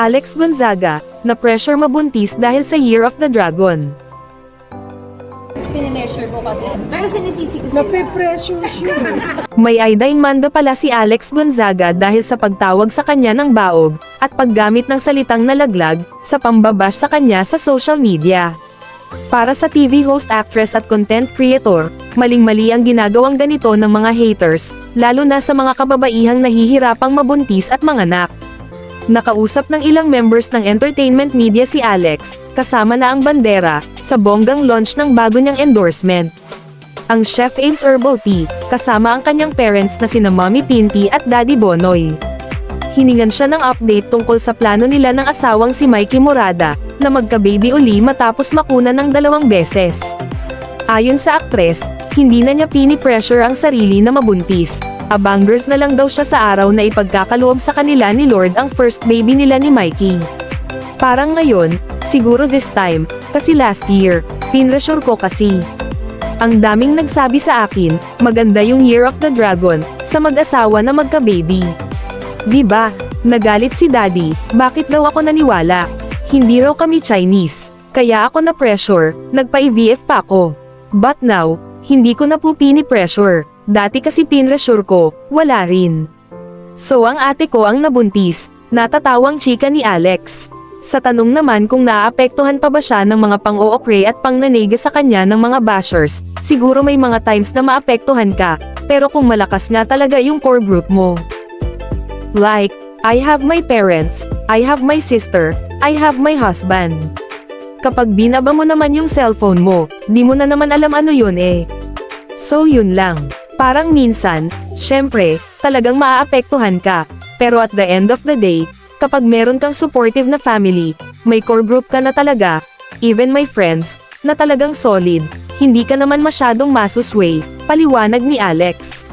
Alex Gonzaga, na pressure mabuntis dahil sa Year of the Dragon. Pinemeasure ko kasi. Pero sinisisi ko sila. Nape-pressure siya. May Aidain Manda pala si Alex Gonzaga dahil sa pagtawag sa kanya ng baog, at paggamit ng salitang nalaglag, sa pambabash sa kanya sa social media. Para sa TV host actress at content creator, maling-mali ang ginagawang ganito ng mga haters, lalo na sa mga kababaihang nahihirapang mabuntis at manganak. Nakausap ng ilang members ng entertainment media si Alex, kasama na ang bandera, sa bonggang launch ng bago niyang endorsement. Ang Chef Ames Herbal Tea, kasama ang kanyang parents na sina Mommy Pinty at Daddy Bonoy. Hiningan siya ng update tungkol sa plano nila ng asawang si Mikey Morada, na magka-baby uli matapos makuna ng dalawang beses. Ayon sa aktres, hindi na niya pini-pressure ang sarili na mabuntis. Abangers na lang daw siya sa araw na ipagkakaloob sa kanila ni Lord ang first baby nila ni Mikey. Parang ngayon, siguro this time, kasi last year, pinressure ko kasi. Ang daming nagsabi sa akin, maganda yung Year of the Dragon, sa mag-asawa na magka-baby. Di ba? Nagalit si daddy, bakit daw ako naniwala? Hindi raw kami Chinese, kaya ako na pressure, nagpa-IVF pa ako. But now, hindi ko na po pini-pressure, dati kasi pinressure ko, wala rin. So ang ate ko ang nabuntis, natatawang chika ni Alex. Sa tanong naman kung naaapektuhan pa ba siya ng mga pang-ookray at pangnanega sa kanya ng mga bashers, siguro may mga times na maapektuhan ka, pero kung malakas nga talaga yung core group mo. Like, I have my parents, I have my sister, I have my husband. Kapag binaba mo naman yung cellphone mo, di mo na naman alam ano yun eh. So yun lang. Parang minsan, syempre, talagang maaapektuhan ka. Pero at the end of the day, kapag meron kang supportive na family, may core group ka na talaga, even my friends, na talagang solid, hindi ka naman masyadong masusway, paliwanag ni Alex.